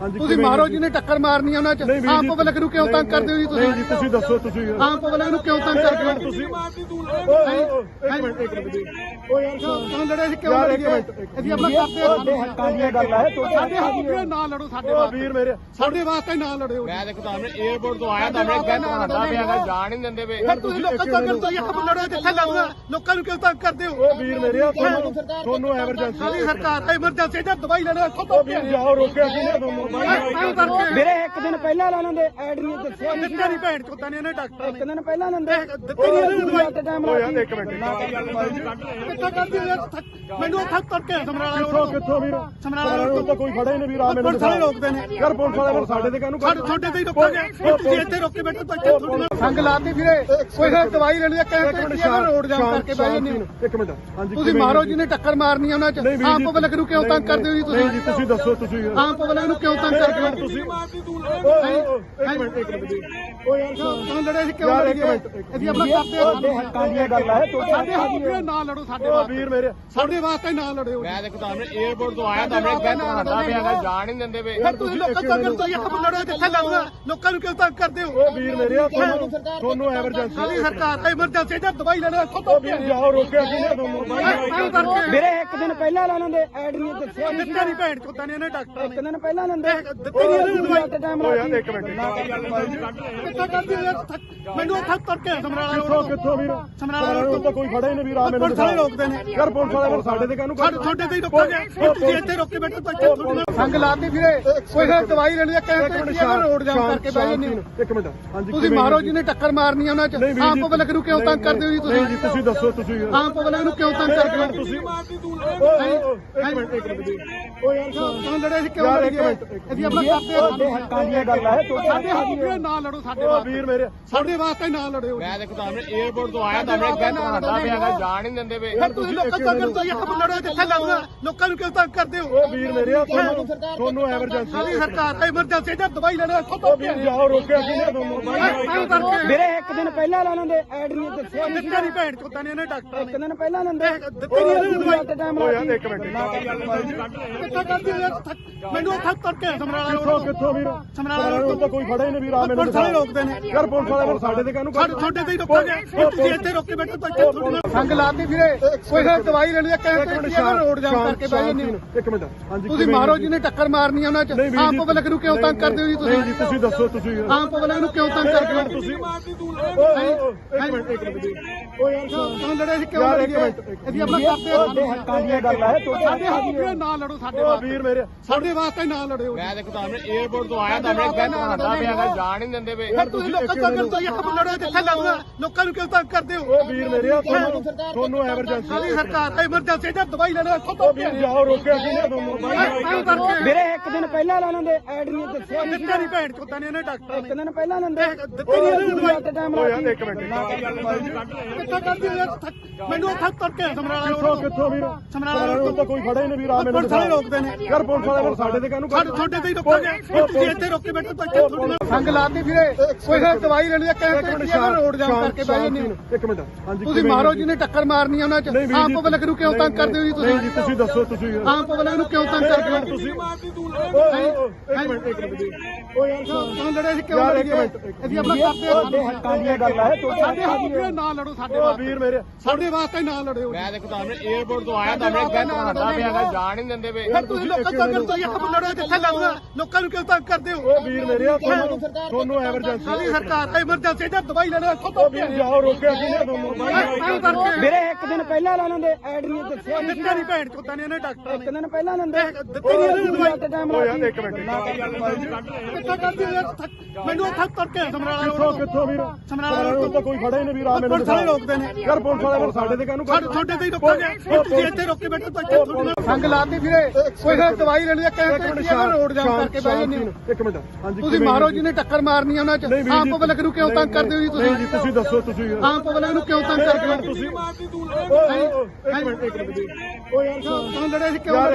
ਹਾਂਜੀ ਤੁਸੀਂ ਮਾਰੋ ਜਿਹਨੇ ਟੱਕਰ ਮਾਰਨੀ ਆ ਉਹਨਾਂ ਚ। ਆਮ ਪਬਲਿਕ ਨੂੰ ਕਿਉਂ ਤੰਗ ਕਰਦੇ ਹੋ ਜੀ ਨਹੀਂ ਜੀ ਤੁਸੀਂ ਤੁਸੀਂ ਦੱਸੋ ਤੁਸੀਂ ਆਮ ਪਬਲਿਕ ਨੂੰ ਕਿਉਂ ਤੰਗ ਕਰਦੇ ਹੋ? ਤੁਸੀਂ ਇੱਕ ਮਿੰਟ ਇੱਕ ਮਿੰਟ ਓ ਯਾਰ ਲੜੇ ਸੀ ਕਿਉਂ ਲੜੀ ਅਸੀਂ ਆਪਣਾ ਕਰਦੇ ਹਾਂ ਹੱਕਾਂ ਦੀਆਂ ਗੱਲਾਂ ਹੈ ਸਾਡੇ ਹੱਕ ਨਾ ਲੜੋ ਸਾਡੇ ਵਾਸਤੇ। ਵੀਰ ਮੇਰੇ। ਸਾਡੇ ਵਾਸਤੇ ਨਾ ਲੜਿਓ ਮੈਂ ਦੇਖੋ ਤੁਹਾਨੂੰ 에어ਪੋਰਟ ਤੋਂ ਆਇਆ ਤੁਹਾਨੂੰ ਇੱਕ ਗੱਲ ਤੁਹਾਡਾ ਵੀ ਹੈਗਾ ਜਾਣ ਹੀ ਨਹੀਂ ਦਿੰਦੇ ਵੇ। ਫਿਰ ਤੁਸੀਂ ਲੋਕਾਂ ਤੰਗ ਕਰਦੇ ਹੋ ਹੱਕ ਲੜੋ ਜਿੱਥੇ ਲੜਨਾ ਲੋਕਾਂ ਨੂੰ ਕਿਉਂ ਤੰਗ ਕਰਦੇ ਹੋ? ਓ ਵੀਰ ਮੇਰੇ ਤੁਹਾਨੂੰ ਤੁਹਾਨੂੰ ਐਮਰਜੈਂਸੀ ਸਾਡੀ ਸਰਕਾਰ ਐਮਰਜੈਂਸੀ ਦਾ ਦਵਾਈ ਲੈਣਾ ਇੱਥੋਂ ਤੋਂ ਓ ਵੀਰ ਜਾਓ ਰੋਕਿਆ ਕਿਹਨੇ? ਤੁਹਾਨੂੰ ਤਾਂ ਕਰਕੇ ਵੀਰੇ ਇੱਕ ਦਿਨ ਪਹਿਲਾਂ ਇਹਨਾਂ ਦੇ ਐਡ ਨਹੀਂ ਦੱਸਿਆ ਨਹੀਂ ਦਿੱਤੇ ਨਹੀਂ ਭੈਣ ਚੋਦਾਂ ਨੇ ਇਹਨੇ ਡਾਕਟਰ ਇੱਕ ਦਿਨ ਪਹਿਲਾਂ ਇਹਨਾਂ ਦੇ ਦਿੱਤੇ ਨਹੀਂ ਦਵਾਈ ਤੇ ਟਾਈਮ ਲਾ ਯਾਰ ਇੱਕ ਮਿੰਟ ਕਿੱਥੇ ਕਰਦੀ? ਮੈਨੂੰ ਥੱਕ ਤੱਕ ਕੇ ਸਮਰਾਲਾ ਕਿੱਥੋਂ ਰੋਡ ਕਿੱਥੋਂ ਵੀਰ? ਸਮਰਾਲਾ ਰੋਡ ਤਾਂ ਕੋਈ ਫੜਾ ਹੀ ਨਹੀਂ ਵੀਰ ਆ ਮੈਨੂੰ ਰੋਕਦੇ ਨੇ। ਯਾਰ ਪੁਲਿਸ ਵਾਲੇ ਫਿਰ ਸਾਡੇ ਤੇ ਕਾਹਨੂੰ ਸਾਡੇ ਤੁਹਾਡੇ ਤੇ ਹੀ ਰੋਕਾਂਗੇ ਤੁਸੀਂ ਇੱਥੇ ਰੋਕੇ ਬੈਠੇ ਤਾਂ ਇੱਥੇ ਤੁਹਾਡੇ ਸੰਗ ਲਾਤੀ ਵੀਰੇ। ਕੋਈ ਨਾ ਦਵਾਈ ਲੈਣੀ ਆ ਕਹਿੰਦੇ ਕਿ ਰੋਡ ਜਾਮ ਕਰਕੇ ਬਹਿ ਜਾਂਦੇ ਹੋ। ਇੱਕ ਮਿੰਟ ਹਾਂਜੀ ਤੁਸੀਂ ਮਾਰੋ ਜਿਹਨੇ ਟੱਕਰ ਮਾਰਨੀ ਆ ਉਹਨਾਂ ਚ। ਆਮ ਪਬਲਿਕ ਨੂੰ ਕਿਉਂ ਤੰਗ ਕਰਦੇ ਹੋ ਜੀ ਨਹੀਂ ਜੀ ਤੁਸੀਂ ਤੁਸੀਂ ਦੱਸੋ ਤੁਸੀਂ ਆਮ ਪਬਲਿਕ ਨੂੰ ਕਿਉਂ ਤੰਗ ਕਰਦੇ ਹੋ? ਤੁਸੀਂ ਇੱਕ ਮਿੰਟ ਇੱਕ ਮਿੰਟ ਜੀ। ਓ ਯਾਰ ਕਿਉਂ ਲੜੇ ਸੀ ਕਿਉਂ ਯਾਰ, ਲੜੀ ਇੱਕ ਮਿੰਟ, ਅਸੀਂ ਆਪਣਾ ਕਰਦੇ ਹਾਂ ਤੁਹਾਡੇ ਹੱਕਾਂ ਦੀਆਂ ਗੱਲਾਂ ਹੈ ਸਾਡੇ ਹੱਕ ਨਾ ਲੜੋ ਸਾਡੇ ਵਾਸਤੇ। ਵੀਰ ਮੇਰੇ ਸਾਡੇ ਵਾਸਤੇ ਨਾ ਲੜਿਓ ਮੈਂ ਦੇਖੋ ਤੁਹਾਨੂੰ 에어ਪੋਰਟ ਤੋਂ ਆਇਆ ਤੁਹਾਨੂੰ ਇੱਕ ਗੱਲ ਤੁਹਾਡਾ ਵੀ ਹੈਗਾ ਜਾਣ ਹੀ ਨਹੀਂ ਦਿੰਦੇ ਵੇ। ਫਿਰ ਤੁਸੀਂ ਲੋਕਾਂ ਤੰਗ ਕਰਦੇ ਹੋ ਹੱਕ ਲੜੋ ਜਿੱਥੇ ਲੜਨਾ? ਲੋਕਾਂ ਨੂੰ ਕਿਉਂ ਤੰਗ ਕਰਦੇ ਹੋ? ਓ ਵੀਰ ਮੇਰੇ ਆ ਤੁਹਾਨੂੰ ਤੁਹਾਨੂੰ ਐਮਰਜੈਂਸੀ ਸਾਡੀ ਸਰਕਾਰ ਐਮਰਜੈਂਸੀ ਦਾ ਦਵਾਈ ਲੈਣਾ ਇੱਥੋਂ ਤੋਂ ਓ ਵੀਰ ਜਾਓ ਰੋਕਿਆ ਕਿਹਨੇ ਤੁਹਾਨੂੰ। ਤਾਂ ਕਰਕੇ ਵੀਰੇ ਇੱਕ ਦਿਨ ਪਹਿਲਾਂ ਇਹਨਾਂ ਦੇ ਐਡ ਨਹੀਂ ਦੱਸਿਆ। ਨਹੀਂ ਦਿੱਤੇ ਨਹੀਂ ਭੈਣ ਚੋਦਾਂ ਨੇ ਇਹਨੇ ਡਾਕਟਰ ਇੱਕ ਦਿਨ ਪਹਿਲਾਂ ਇਹਨਾਂ ਦੇ ਦਿੱਤੇ ਨਹੀਂ ਇਹਨੇ ਦਵਾਈ ਤੇ ਟਾਈਮ ਓ ਲਾ ਯਾਰ ਇੱਕ ਮਿੰਟ। ਕਿੱਥੇ ਕਰਦੀ ਹੋ ਯਾਰ? ਥੱਕ- ਮੈਨੂੰ ਥੱਕ ਤੱਕ ਕੇ ਸਮਰਾਲਾ ਕਿੱਥੋਂ ਰੋਡ ਕਿੱਥੋਂ ਵੀਰ? ਸਮਰਾਲਾ ਰੋਡ ਤਾਂ। ਕੋਈ ਫੜਾ ਹੀ ਨਹੀਂ ਵੀਰ ਆ ਮੈਨੂੰ ਪੁਲਿਸ ਵਾਲੇ ਰੋਕਦੇ ਨੇ। ਯਾਰ ਪੁਲਿਸ ਵਾਲੇ ਫਿਰ ਸਾਡੇ ਤੇ ਕਾਹਨੂੰ ਸਾਡੇ ਤੁਹਾਡੇ ਤੇ ਹੀ ਰੋਕਾਂਗੇ ਫਿਰ ਤੁਸੀਂ ਇੱਥੇ ਰੋਕੇ ਬੈਠੇ ਤਾਂ ਇੱਥੇ ਤੁਹਾਡੇ ਨਾਲ ਸੰਗ ਲਾਤੀ ਵੀਰੇ। ਕੋਈ ਨਾ ਦਵਾਈ ਲੈਣੀ ਆ ਕਹਿੰਦੇ ਕਿ ਰੋਡ ਜਾਮ ਕਰਕੇ ਬਹਿ ਜਾਂਦੇ ਹੋ। ਇੱਕ ਮਿੰਟ। ਹਾਂਜੀ ਤੁਸੀਂ ਮਾਰੋ ਜਿਹਨੇ ਟੱਕਰ ਮਾਰਨੀ ਆ ਉਹਨਾਂ ਚ ਨਹੀਂ ਵੀਰ ਆਮ ਜੀ, ਪਬਲਿਕ ਨੂੰ ਕਿਉਂ ਤੰਗ ਕਰਦੇ ਹੋ ਜੀ ਨਹੀਂ ਜੀ ਤੁਸੀਂ? ਦੱਸੋ ਤੁਸੀਂ ਆਮ ਪਬਲਿਕ ਨੂੰ ਕਿਉਂ ਤੰਗ ਕਰਦੇ ਹੋ? ਤੁਸੀਂ ਇੱਕ ਮਿੰਟ ਇੱਕ ਮਿੰਟ ਜੀ। ਓ ਯਾਰ ਕਿਉਂ ਲੜੇ ਸੀ? ਕਿਉਂ ਅਸੀਂ ਆਪਣਾ ਕਰਦੇ ਤੁਹਾਡੇ ਹੱਕਾਂ ਦੀਆਂ ਗੱਲਾਂ ਹੈ ਸਾਡੇ ਹੱਕ ਨਾ ਲੜੋ ਸਾਡੇ ਵਾਸਤੇ। ਵੀਰ ਮੇਰੇ ਸਾਡੇ ਵਾਸਤੇ ਨਾ ਲੜਿਓ ਮੈਂ ਦੇਖੋ ਤੁਹਾਨੂੰ 에어ਪੋਰਟ ਤੋਂ ਆਇਆ ਤੁਹਾਨੂੰ ਇੱਕ ਗੱਲ ਤੁਹਾਡਾ ਵੀ ਹੈਗਾ ਜਾਣ ਹੀ ਨਹੀਂ ਦਿੰਦੇ ਵੇ ਫਿਰ ਤੁਸੀਂ ਲੋਕਾਂ ਤੰਗ ਕਰਦੇ ਹੋ ਹੱਕ ਲੜੋ? ਜਿੱਥੇ ਲੜਨਾ। ਲੋਕਾਂ ਨੂੰ ਕਿਉਂ ਤੰਗ ਕਰਦੇ ਹੋ? ਓ ਵੀਰ ਮੇਰੇ ਤੁਹਾਨੂੰ ਐਮਰਜੈਂਸੀ ਸਾਡੀ ਸਰਕਾਰ ਐਮਰਜੈਂਸੀ ਦਾ ਦਵਾਈ ਲੈਣਾ ਇੱਥੋਂ ਤੋਂ ਜਾਓ ਰੋਕਿਆ ਕਿਹਨੇ ਤੁਹਾਨੂੰ ਤਾਂ ਵੀਰੇ ਇੱਕ ਦਿਨ ਪਹਿਲਾਂ ਇਹਨਾਂ ਦੇ ਐਡ ਨਹੀਂ ਦੱਸਿਆ ਦਿੱਤੇ ਨਹੀਂ ਭੈਣ ਚੋਦਾਂ ਨੇ ਇਹਨੇ ਡਾਕਟਰ ਇੱਕ ਦਿਨ ਪਹਿਲਾਂ ਇਹਨਾਂ ਦੇ ਦਿੱਤੇ ਨਹੀਂ ਇਹਨੇ ਦਵਾਈ ਤੇ ਟਾਈਮ ਲਾ ਇੱਕ ਮਿੰਟ। ਕਿੱਥੇ ਹੋ ਮੈਨੂੰ ਥੱਕ ਤੱਕ ਕੇ ਸਮਰਾਲਾ ਕਿੱਥੋਂ ਰੋਡ ਕਿੱਥੋਂ ਵੀਰ? ਸਮਰਾਲਾ ਸਮਰਾਲਾ ਰੋਡ ਤਾਂ ਕੋਈ ਫੜਾ ਹੀ ਨਹੀਂ ਵੀਰ ਆ ਮੈਨੂੰ ਪੁਲਿਸ ਵਾਲੇ ਰੋਕਦੇ ਨੇ। ਯਾਰ ਪੁਲਿਸ ਵਾਲੇ ਫਿਰ ਸਾਡੇ ਤੇ ਕਾਹਨੂੰ ਸਾਡੇ ਤੁਹਾਡੇ ਤੇ ਹੀ ਰੋਕਾਂਗੇ ਫਿਰ ਤੁਸੀਂ ਇੱਥੇ ਰੋਕੇ ਬੈਠੇ ਤਾਂ ਇੱਥੇ ਤੁਹਾਡੇ ਨਾਲ ਸੰਗ ਲਾਤੀ ਵੀਰੇ। ਕੋਈ ਨਾ ਦਵਾਈ ਲੈਣੀ ਆ ਕਹਿੰਦੇ ਕਿ ਰੋਡ ਜਾਮ ਕਰਕੇ ਬਹਿ ਜਾਂਦੇ ਹੋ। ਇੱਕ ਮਿੰਟ। ਹਾਂਜੀ ਤੁਸੀਂ ਮਾਰੋ ਜਿਹਨੇ ਟੱਕਰ ਮਾਰਨੀ ਆ ਉਹਨਾਂ ਚ। ਆਮ ਪਬਲਿਕ ਨੂੰ ਕਿਉਂ ਤੰਗ ਕਰਦੇ ਹੋ ਜੀ ਨਹੀਂ ਜੀ ਤੁਸੀਂ ਤੁਸੀਂ ਦੱਸੋ ਤੁਸੀਂ ਆਮ ਪਬਲਿਕ ਨੂੰ ਕਿਉਂ ਤੰਗ ਕਰਦੇ ਹੋ? ਤੁਸੀਂ ਇੱਕ ਮਿੰਟ ਇੱਕ ਮਿੰਟ ਓ ਯਾਰ ਕਿਉਂ ਲੜੇ ਸੀ ਕਿਉਂ ਯਾਰ, ਲੜੀ ਇੱਕ ਮਿੰਟ, ਅਸੀਂ ਆਪਣਾ ਕਰਦੇ ਤੁਹਾਡੇ ਹੱਕਾਂ ਦੀਆਂ ਗੱਲਾਂ ਹੈ ਤੁਹਾਡੇ ਸਾਡੇ ਹੱਕ ਨਾ ਲੜੋ ਸਾਡੇ ਵਾਸਤੇ ਵੀਰ ਮੇਰੇ ਸਾਡੇ ਵਾਸਤੇ ਨਾ ਲੜਿਓ ਮੈਂ ਦੇਖੋ ਤੁਹਾਨੂੰ 에어ਪੋਰਟ ਤੋਂ ਆਇਆ ਤੁਹਾਨੂੰ ਇੱਕ ਗੱਲ ਤੁਹਾਡਾ ਵੀ ਹੈਗਾ ਜਾਣ ਹੀ ਨਹੀਂ ਦਿੰਦੇ ਵੇ ਫਿਰ ਤੁਸੀਂ ਲੋਕਾਂ ਤੰਗ ਕਰਦੇ ਹੋ ਹੱਕ ਲੜੋ ਜਿੱਥੇ ਲੜਨਾ ਲੋਕਾਂ ਨੂੰ ਕਿਉਂ ਤੰਗ ਕਰਦੇ ਹੋ ਓ ਵੀਰ ਮੇਰੇ ਤੁਹਾਨੂੰ ਤੁਹਾਨੂੰ ਐਮਰਜੈਂਸੀ ਸਾਡੀ ਸਰਕਾਰ ਐਮਰਜੈਂਸੀ ਦਾ ਦਵਾਈ ਲੈਣਾ ਇੱਥੋਂ ਤੋਂ ਜਾਓ ਰੋਕਿਆ ਕਿਹਨੇ ਤੁਹਾਨੂੰ ਤਾਂ ਕਰਕੇ ਵੀਰੇ ਇੱਕ ਦਿਨ ਪਹਿਲਾਂ ਇਹਨਾਂ ਦੇ ਐਡ ਨਹੀਂ ਦੱਸਿਆ ਨਹੀਂ ਦਿੱਤੇ ਨਹੀਂ ਭੈਣ ਚੋਦਾਂ ਨੇ ਇਹਨੇ ਡਾਕਟਰ ਇੱਕ ਦਿਨ ਪਹਿਲਾਂ ਇਹਨਾਂ ਦੇ ਦਿੱਤੇ ਨਹੀਂ ਤੇ ਟਾਈਮ ਓ ਲਾ ਯਾਰ ਇੱਕ ਮਿੰਟ ਕਿੱਥੇ ਕਰਦੀ ਹੋ ਯਾਰ? ਥੱਕ- ਮੈਨੂੰ ਥੱਕ ਤੱਕ ਕੇ ਸਮਰਾਲਾ ਕਿੱਥੋਂ ਰੋਡ ਕਿੱਥੋਂ ਵੀਰ ਸਮਰਾਲਾ ਰੋਡ ਤਾਂ ਕੋਈ ਫੜਾ ਹੀ ਨਹੀਂ ਵੀਰ ਆ ਮੈਨੂੰ ਯਾਰ ਪੁਲਿਸ ਵਾਲੇ ਸਾਡੇ ਤੇ ਕਾਹਨੂੰ ਸਾਡੇ ਤੁਹਾਡੇ ਤੇ ਹੀ ਰੋਕਾਂਗੇ ਫਿਰ ਤੁਸੀਂ ਇੱਥੇ ਰੋਕੇ ਬੈਠੇ ਤਾਂ ਇੱਥੇ ਤੁਹਾਡੇ ਨਾਲ ਸੰਗ ਲਾਤੀ ਵੀਰੇ। ਕੋਈ ਨਾ ਦਵਾਈ ਲੈਣੀ ਆ ਕਹਿੰਦੇ ਕਿ ਰੋਡ ਜਾਮ ਕਰਕੇ ਬਹਿ ਜਾਂਦੇ ਹੋ। ਇੱਕ ਮਿੰਟ ਹਾਂਜੀ ਤੁਸੀਂ ਮਾਰੋ ਜਿਹਨੇ ਟੱਕਰ ਮਾਰਨੀ ਆ ਉਹਨਾਂ ਚ। ਆਮ ਜੀ, ਪਬਲਿਕ ਨੂੰ ਕਿਉਂ ਤੰਗ ਕਰਦੇ ਹੋ ਜੀ ਨਹੀਂ ਜੀ ਤੁਸੀਂ ਤੁਸੀਂ ਦੱਸੋ ਤੁਸੀਂ ਆਮ ਪਬਲਿਕ ਨੂੰ ਕਿਉਂ ਤੰਗ ਕਰਦੇ ਹੋ? ਤੁਸੀਂ ਇੱਕ ਮਿੰਟ ਇੱਕ ਮਿੰਟ ਜੀ। ਓ ਯਾਰ ਕਿਉਂ ਲੜੇ ਸੀ ਕਿਉਂ ਯਾਰ, ਲੜੀ ਇੱਕ ਮਿੰਟ, ਅਸੀਂ ਆਪਣਾ ਕਰਦੇ ਤੁਹਾਡੇ ਹੱਕਾਂ ਦੀਆਂ ਗੱਲਾਂ ਹੈ ਤੁਹਾਡੇ ਸਾਡੇ ਹੱਕ ਨਾ ਲੜੋ ਸਾਡੇ ਵਾਸਤੇ। ਵੀਰ ਮੇਰੇ ਸਾਡੇ ਵਾਸਤੇ ਨਾ ਲੜਿਓ ਮੈਂ ਦੇਖੋ ਤੁਹਾਨੂੰ 에어ਪੋਰਟ ਤੋਂ ਆਇਆ ਤੁਹਾਨੂੰ ਇੱਕ ਗੱਲ ਤੁਹਾਡਾ ਵੀ ਹੈਗਾ ਜਾਣ ਹੀ ਨਹੀਂ ਦਿੰਦੇ ਵੇ ਫਿਰ ਤੁਸੀਂ ਲੋਕਾਂ ਤੰਗ ਕਰਦੇ ਹੋ ਹੱਕ ਲੜੋ ਜਿੱਥੇ ਲੜਨਾ ਲੋਕਾਂ ਨੂੰ ਕਿਉਂ ਤੰਗ ਕਰਦੇ ਹੋ? ਓ ਵੀਰ ਮੇਰੇ ਆ ਤੁਹਾਨੂੰ ਤੁਹਾਨੂੰ ਐਮਰਜੈਂਸੀ ਸਾਡੀ ਸਰਕਾਰ ਐਮਰਜੈਂਸੀ ਦਾ ਦਵਾਈ ਲੈਣਾ ਇੱਥੋਂ ਤੋਂ ਜਾਓ ਰੋਕਿਆ ਕਿਹਨੇ ਤੁਹਾਨੂੰ। ਵੀਰੇ ਇੱਕ ਦਿਨ ਪਹਿਲਾਂ ਇਹਨਾਂ ਦੇ ਐਡ ਨਹੀਂ ਦੱਸਿਆ। ਨਹੀਂ ਦਿੱਤੇ ਨਹੀਂ ਭੈਣ ਚੋਦਾਂ ਨੇ ਇਹਨੇ ਡਾਕਟਰ ਇੱਕ ਦਿਨ ਪਹਿਲਾਂ ਇਹਨਾਂ ਦੇ ਦਿੱਤੇ ਨਹੀਂ ਇਹਨੇ ਦਵਾਈ। ਤੇ ਟਾਈਮ ਲਾ ਯਾਰ ਇੱਕ ਮਿੰਟ। ਕਿੱਥੇ ਕਰਦੀ ਹੋ ਯਾਰ? ਮੈਨੂੰ ਥੱਕ ਤੱਕ ਕੇ ਸਮਰਾਲਾ ਕਿੱਥੋਂ ਰੋਡ ਕਿੱਥੋਂ ਵੀਰ? ਸਮਰਾਲਾ ਰੋਡ ਤਾਂ। ਕੋਈ ਫੜਾ ਹੀ ਨਹੀਂ ਵੀਰ ਆ ਮੈਨੂੰ ਪੁਲਿਸ ਵਾਲੇ ਰੋਕਦੇ ਨੇ। ਯਾਰ ਪੁਲਿਸ ਵਾਲੇ ਫਿਰ ਸਾਡੇ ਤੇ ਕਾਹਨੂੰ ਸਾਡੇ ਤੁਹਾਡੇ ਤੇ ਹੀ ਰੋਕਾਂਗੇ। ਤੁਸੀਂ ਇੱਥੇ ਰੋਕੇ ਬੈਠੇ ਤਾਂ ਇੱਥੇ ਤੁਹਾਡੇ ਨਾਲ ਸੰਗ ਲਾਤੀ ਵੀਰੇ। ਕੋਈ ਨਾ ਦਵਾਈ ਲੈਣੀ ਆ ਕਹਿੰਦੇ ਕਿ ਰੋਡ ਜਾਮ ਕਰਕੇ ਬਹਿ ਜਾਂਦੇ ਹੋ ਇੱਕ ਮਿੰਟ। ਹਾਂਜੀ ਤੁਸੀਂ ਮਾਰੋ ਜਿਹਨੇ ਟੱਕਰ ਮਾਰਨੀ ਆ ਉਹਨਾਂ ਚ। ਆਮ ਜੀ, ਪਬਲਿਕ ਨੂੰ ਕਿਉਂ ਤੰਗ ਕਰਦੇ ਹੋ ਜੀ ਨਹੀਂ ਜੀ ਤੁਸੀਂ? ਤੁਸੀਂ ਦੱਸੋ ਤੁਸੀਂ। ਆਮ ਪਬਲਿਕ ਨੂੰ ਕਿਉਂ ਤੰਗ ਕਰਦੇ ਹੋ ਤੁਸੀਂ। ਇੱਕ ਮਿੰਟ ਇੱਕ ਮਿੰਟ ਓ ਯਾਰ ਕਿਉਂ ਲੜੇ ਸੀ ਕਿਉਂ? ਯਾਰ,